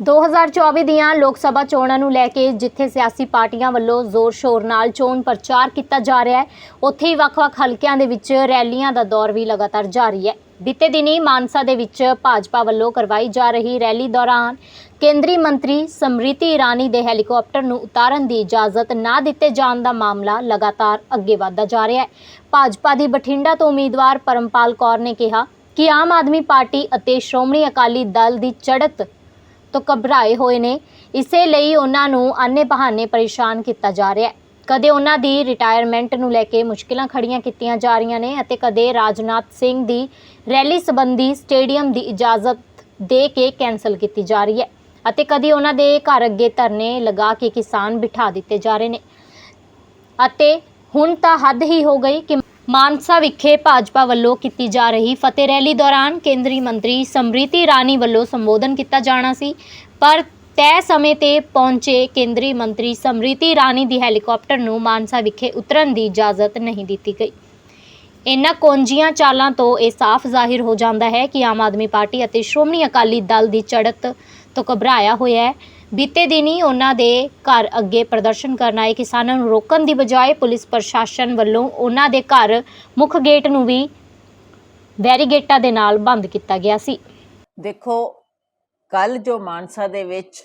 2024 ਦੀਆਂ ਲੋਕ ਸਭਾ ਚੋਣਾਂ ਨੂੰ ਲੈ ਕੇ ਜਿੱਥੇ ਸਿਆਸੀ ਪਾਰਟੀਆਂ ਵੱਲੋਂ ਜ਼ੋਰ-ਸ਼ੋਰ ਨਾਲ ਚੋਣ ਪ੍ਰਚਾਰ ਕੀਤਾ ਜਾ ਰਿਹਾ ਹੈ, ਉੱਥੇ ਹੀ ਵੱਖ-ਵੱਖ ਹਲਕਿਆਂ ਦੇ ਵਿੱਚ ਰੈਲੀਆਂ ਦਾ ਦੌਰ ਵੀ ਲਗਾਤਾਰ ਜਾਰੀ ਹੈ। ਬੀਤੇ ਦਿਨੀ ਮਾਨਸਾ ਦੇ ਵਿੱਚ ਭਾਜਪਾ ਵੱਲੋਂ ਕਰਵਾਈ ਜਾ ਰਹੀ ਰੈਲੀ ਦੌਰਾਨ ਕੇਂਦਰੀ ਮੰਤਰੀ ਸਮ੍ਰਿਤੀ ਇਰਾਨੀ ਦੇ ਹੈਲੀਕਾਪਟਰ ਨੂੰ ਉਤਾਰਨ ਦੀ ਇਜਾਜ਼ਤ ਨਾ ਦਿੱਤੇ ਜਾਣ ਦਾ ਮਾਮਲਾ ਲਗਾਤਾਰ ਅੱਗੇ ਵਧਦਾ ਜਾ ਰਿਹਾ ਹੈ। ਭਾਜਪਾ ਦੀ ਬਠਿੰਡਾ ਤੋਂ ਉਮੀਦਵਾਰ ਪਰਮਪਾਲ ਕੌਰ ਨੇ ਕਿਹਾ ਕਿ ਆਮ ਆਦਮੀ ਪਾਰਟੀ ਅਤੇ ਸ਼੍ਰੋਮਣੀ ਅਕਾਲੀ ਦਲ ਦੀ ਚੜ੍ਹਤ ਤੋਂ ਘਬਰਾਏ ਹੋਏ ਨੇ। ਇਸੇ ਲਈ ਉਹਨਾਂ ਨੂੰ ਆਨੇ ਬਹਾਨੇ ਪਰੇਸ਼ਾਨ ਕੀਤਾ ਜਾ ਰਿਹਾ ਹੈ। ਕਦੇ ਉਹਨਾਂ ਦੀ ਰਿਟਾਇਰਮੈਂਟ ਨੂੰ ਲੈ ਕੇ ਮੁਸ਼ਕਿਲਾਂ ਖੜੀਆਂ ਕੀਤੀਆਂ ਜਾ ਰਹੀਆਂ ਨੇ ਅਤੇ ਕਦੇ ਰਾਜਨਾਥ ਸਿੰਘ ਦੀ ਰੈਲੀ ਸੰਬੰਧੀ ਸਟੇਡੀਅਮ ਦੀ ਇਜਾਜ਼ਤ ਦੇ ਕੇ ਕੈਨਸਲ ਕੀਤੀ ਜਾ ਰਹੀ ਹੈ ਅਤੇ ਕਦੀ ਉਹਨਾਂ ਦੇ ਘਰ ਅੱਗੇ ਧਰਨੇ ਲਗਾ ਕੇ ਕਿਸਾਨ ਬਿਠਾ ਦਿੱਤੇ ਜਾ ਰਹੇ ਨੇ। ਅਤੇ ਹੁਣ ਤਾਂ ਹੱਦ ਹੀ ਹੋ ਗਈ ਕਿ ਮਾਨਸਾ ਵਿਖੇ ਭਾਜਪਾ ਵੱਲੋਂ ਕੀਤੀ ਜਾ ਰਹੀ ਫਤਿਹ ਰੈਲੀ ਦੌਰਾਨ ਕੇਂਦਰੀ ਮੰਤਰੀ ਸਮ੍ਰਿਤੀ ਇਰਾਨੀ ਵੱਲੋਂ ਸੰਬੋਧਨ ਕੀਤਾ ਜਾਣਾ ਸੀ। ਪਰ ਤੈਅ ਸਮੇਂ ਤੇ ਪਹੁੰਚੇ ਕੇਂਦਰੀ ਮੰਤਰੀ ਸਮ੍ਰਿਤੀ ਇਰਾਨੀ ਦੀ ਹੈਲੀਕਾਪਟਰ ਨੂੰ ਮਾਨਸਾ ਵਿਖੇ ਉਤਰਨ ਦੀ ਇਜਾਜ਼ਤ ਨਹੀਂ ਦਿੱਤੀ ਗਈ। ਇਨ੍ਹਾਂ ਕੋਂਜੀਆਂ ਚਾਲਾਂ ਤੋਂ ਇਹ ਸਾਫ਼ ਜ਼ਾਹਿਰ ਹੋ ਜਾਂਦਾ ਹੈ ਕਿ ਆਮ ਆਦਮੀ ਪਾਰਟੀ ਅਤੇ ਸ਼੍ਰੋਮਣੀ ਅਕਾਲੀ ਦਲ ਦੀ ਚੜ੍ਹਤ ਤੋਂ ਘਬਰਾਇਆ ਹੋਇਆ ਹੈ। ਬੀਤੇ ਦਿਨੀ ਉਹਨਾਂ ਦੇ ਘਰ ਅੱਗੇ ਪ੍ਰਦਰਸ਼ਨ ਕਰਨ ਆਏ ਕਿਸਾਨਾਂ ਨੂੰ ਰੋਕਣ ਦੀ ਬਜਾਏ ਪੁਲਿਸ ਪ੍ਰਸ਼ਾਸਨ ਵੱਲੋਂ ਉਹਨਾਂ ਦੇ ਘਰ ਮੁੱਖ ਗੇਟ ਨੂੰ ਵੀ ਬੈਰੀਗੇਟਾਂ ਦੇ ਨਾਲ ਬੰਦ ਕੀਤਾ ਗਿਆ ਸੀ। ਦੇਖੋ ਕੱਲ ਜੋ ਮਾਨਸਾ ਦੇ ਵਿੱਚ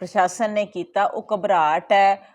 ਪ੍ਰਸ਼ਾਸਨ ਨੇ ਕੀਤਾ, ਉਹ ਘਬਰਾਹਟ ਹੈ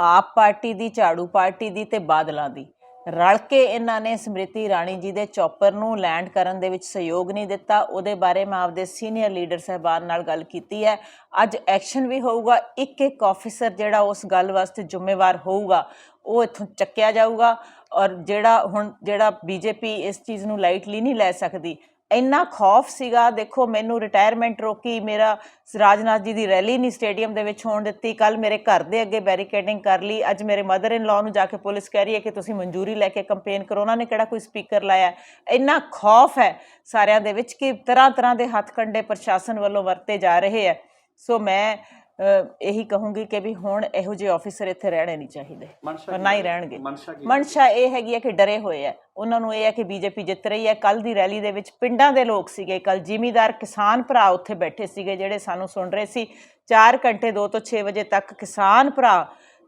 ਆਪ ਪਾਰਟੀ ਦੀ, ਝਾੜੂ ਪਾਰਟੀ ਦੀ ਤੇ ਬਾਦਲਾਂ ਦੀ। ਰਲ ਕੇ ਇਹਨਾਂ ਨੇ ਸਮ੍ਰਿਤੀ ਰਾਣੀ ਜੀ ਦੇ ਚੌਪਰ ਨੂੰ ਲੈਂਡ ਕਰਨ ਦੇ ਵਿੱਚ ਸਹਿਯੋਗ ਨਹੀਂ ਦਿੱਤਾ, ਉਹਦੇ ਬਾਰੇ ਮੈਂ ਆਪਦੇ ਸੀਨੀਅਰ ਲੀਡਰ ਸਹਿਬਾਨ ਨਾਲ ਗੱਲ ਕੀਤੀ ਹੈ। ਅੱਜ ਐਕਸ਼ਨ ਵੀ ਹੋਊਗਾ ਇੱਕ ਇੱਕ ਆਫੀਸਰ ਜਿਹੜਾ ਉਸ ਗੱਲ ਵਾਸਤੇ ਜ਼ਿੰਮੇਵਾਰ ਹੋਊਗਾ, ਉਹ ਇੱਥੋਂ ਚੱਕਿਆ ਜਾਊਗਾ ਔਰ ਜਿਹੜਾ ਹੁਣ, ਜਿਹੜਾ ਬੀਜੇਪੀ ਇਸ ਚੀਜ਼ ਨੂੰ ਲਾਈਟਲੀ ਨਹੀਂ ਲੈ ਸਕਦੀ ਇੰਨਾ ਖੌਫ ਸੀਗਾ, ਦੇਖੋ ਮੈਨੂੰ ਰਿਟਾਇਰਮੈਂਟ ਰੋਕੀ, ਮੇਰਾ ਰਾਜਨਾਥ ਜੀ ਦੀ ਰੈਲੀ ਨਹੀਂ ਸਟੇਡੀਅਮ ਦੇ ਵਿੱਚ ਹੋਣ ਦਿੱਤੀ ਕੱਲ ਮੇਰੇ ਘਰ ਦੇ ਅੱਗੇ ਬੈਰੀਕੇਡਿੰਗ ਕਰ ਲਈ, ਅੱਜ ਮੇਰੇ ਮਦਰ ਇਨ ਲਾਅ ਨੂੰ ਜਾ ਕੇ ਪੁਲਿਸ ਕਹਿ ਰਹੀ ਹੈ ਕਿ ਤੁਸੀਂ ਮਨਜ਼ੂਰੀ ਲੈ ਕੇ ਕੰਪੇਨ ਕਰੋ, ਉਹਨਾਂ ਨੇ ਕਿਹੜਾ ਕੋਈ ਸਪੀਕਰ ਲਾਇਆ ਇੰਨਾ ਖੌਫ ਹੈ ਸਾਰਿਆਂ ਦੇ ਵਿੱਚ ਕਿ ਤਰ੍ਹਾਂ ਤਰ੍ਹਾਂ ਦੇ ਹੱਥ ਹੱਥਕੰਡੇ ਪ੍ਰਸ਼ਾਸਨ ਵੱਲੋਂ ਵਰਤੇ ਜਾ ਰਹੇ ਹੈ। ਸੋ ਮੈਂ ਇਹੀ ਕਹੂੰਗੀ ਕਿ ਵੀ ਹੁਣ ਇਹੋ ਜਿਹੇ ਆਫੀਸਰ ਇੱਥੇ ਰਹਿਣੇ ਨਹੀਂ ਚਾਹੀਦੇ। ਕੀ ਨਾ ਹੀ? ਰਹਿਣਗੇ? ਮਨਸ਼ਾ ਇਹ ਹੈਗੀ ਹੈ ਕਿ ਡਰੇ ਹੋਏ ਆ। ਉਹਨਾਂ ਨੂੰ ਇਹ ਹੈ ਕਿ ਬੀਜੇਪੀ ਜਿੱਤ ਰਹੀ ਹੈ ਕੱਲ ਦੀ ਰੈਲੀ ਦੇ ਵਿੱਚ ਪਿੰਡਾਂ ਦੇ ਲੋਕ ਸੀਗੇ। ਕੱਲ ਜ਼ਿਮੀਦਾਰ ਕਿਸਾਨ ਭਰਾ ਉੱਥੇ ਬੈਠੇ ਸੀਗੇ ਜਿਹੜੇ ਸਾਨੂੰ ਸੁਣ ਰਹੇ ਸੀ। 4 ਘੰਟੇ 2 ਤੋਂ 6 ਵਜੇ ਤੱਕ ਕਿਸਾਨ ਭਰਾ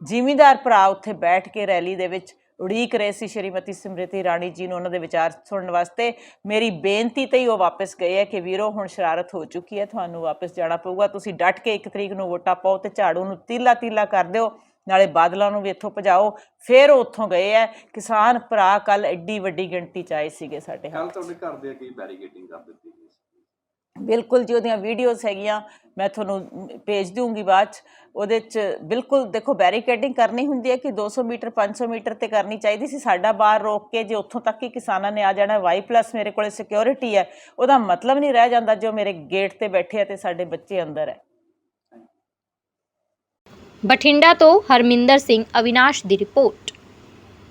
ਜ਼ਿਮੀਦਾਰ ਭਰਾ ਉੱਥੇ ਬੈਠ ਕੇ ਰੈਲੀ ਦੇ ਵਿੱਚ ਉਡੀਕ ਰਹੇ ਸੀ ਸ਼੍ਰੀਮਤੀ ਸਮ੍ਰਿਤੀ ਰਾਣੀ ਜੀ ਨੂੰ ਉਹਨਾਂ ਦੇ ਵਿਚਾਰ ਸੁਣਨ ਵਾਸਤੇ। ਮੇਰੀ ਬੇਨਤੀ ਤੇ ਹੀ ਉਹ ਵਾਪਸ ਗਏ ਹੈ ਕਿ ਵੀਰੋ ਹੁਣ ਸ਼ਰਾਰਤ ਹੋ ਚੁੱਕੀ ਹੈ ਤੁਹਾਨੂੰ ਵਾਪਸ ਜਾਣਾ ਪਊਗਾ। ਤੁਸੀਂ ਡਟ ਕੇ 1 ਤਰੀਕ ਨੂੰ ਵੋਟਾਂ ਪਾਓ ਤੇ ਝਾੜੂ ਨੂੰ ਤੀਲਾ ਤੀਲਾ ਕਰ ਦਿਓ ਨਾਲੇ ਬਾਦਲਾਂ ਨੂੰ ਵੀ ਇੱਥੋਂ ਭਜਾਓ। ਫਿਰ ਉਹ ਉੱਥੋਂ ਗਏ ਹੈ। ਕਿਸਾਨ ਭਰਾ ਕੱਲ ਐਡੀ ਵੱਡੀ ਗਿਣਤੀ ਚ ਆਏ ਸੀਗੇ ਸਾਡੇ ਕੱਲ ਹੱਥ ਤੁਹਾਡੇ ਘਰ ਦੇ ਅੱਗੇ ਬੈਰੀਕੇਡਿੰਗ ਕਰ ਦਿੱਤੀ ਗਈ ਸੀ। ਬਿਲਕੁਲ ਜੀ, ਉਹਦੀਆਂ ਵੀਡੀਓਜ਼ ਹੈਗੀਆਂ, ਮੈਂ ਤੁਹਾਨੂੰ ਭੇਜ ਦੂੰਗੀ ਬਾਅਦ ਚ। ਉਹਦੇ ਚ ਬਿਲਕੁਲ ਦੇਖੋ ਬੈਰੀਕੇਡਿੰਗ ਕਰਨੀ ਹੁੰਦੀ ਹੈ ਕਿ 200 ਮੀਟਰ 500 ਮੀਟਰ ਤੇ ਕਰਨੀ ਚਾਹੀਦੀ ਸੀ। ਸਾਡਾ ਬਾਹਰ ਰੋਕ ਕੇ ਜੇ ਉੱਥੋਂ ਤੱਕ ਹੀ ਕਿਸਾਨਾਂ ਨੇ ਆ ਜਾਣਾ ਵਾਈ ਪਲੱਸ ਮੇਰੇ ਕੋਲੇ ਸਿਕਿਉਰਿਟੀ ਹੈ, ਉਹਦਾ ਮਤਲਬ ਨਹੀਂ ਰਹਿ ਜਾਂਦਾ ਜੋ ਮੇਰੇ ਗੇਟ ਤੇ ਬੈਠੇ ਆ ਤੇ ਸਾਡੇ ਬੱਚੇ ਅੰਦਰ ਹੈ। ਬਠਿੰਡਾ ਤੋਂ ਹਰਮਿੰਦਰ ਸਿੰਘ, ਅਵਿਨਾਸ਼ ਦੀ ਰਿਪੋਰਟ